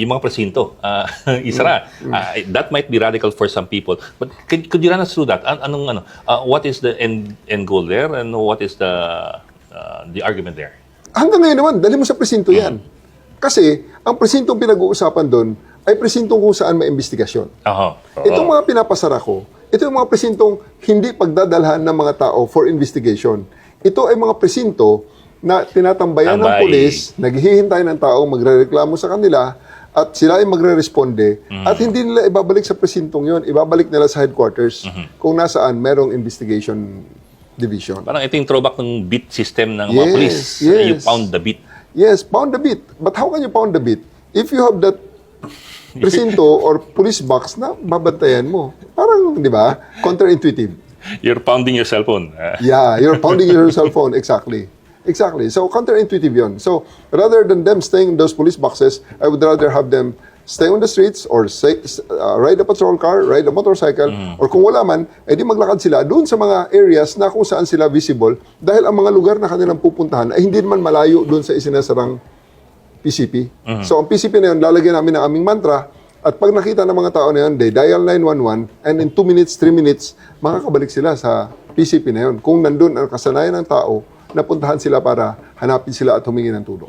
yung mga presinto, ah, isara. Ah, that might be radical for some people. But could, could you run us through that? An- anong, ano, ah, what is the end, end goal there and what is the ah, the argument there? Hanggang ngayon naman, dali mo sa presinto yan. Kasi, ang presintong pinag-uusapan doon ay presintong kung saan may investigasyon. Aha. Itong mga pinapasara ko, ito yung mga presintong hindi pagdadalhan ng mga tao for investigation. Ito ay mga presinto na tinatambayan ng Tambay. pulis, naghihintay ng tao magrereklamo sa kanila, at sila ay magre-responde, at hindi nila ibabalik sa presintong yon, ibabalik nila sa headquarters kung nasaan merong investigation division. Parang ito yung throwback ng beat system ng mga Yes, police. yes. You pound the beat. Yes, pound the beat. But how can you pound the beat? If you have that presinto or police box na babantayan mo. Parang, di ba, counterintuitive. You're pounding your cellphone. Ah. Yeah, you're pounding your cell phone. Exactly. Exactly. So, counterintuitive yun. So, rather than them staying in those police boxes, I would rather have them stay on the streets or say, uh, ride a patrol car, ride a motorcycle, or kung wala man, edi maglakad sila doon sa mga areas na kung saan sila visible dahil ang mga lugar na kanilang pupuntahan ay hindi naman malayo doon sa isinasarang PCP. So, ang PCP na yun, lalagyan namin ng aming mantra at pag nakita ng mga tao na yun, they dial 911 and in 2 minutes, 3 minutes, makakabalik sila sa PCP na yun. Kung nandun ang kasanayan ng tao, napuntahan sila para hanapin sila at humingi ng tulong.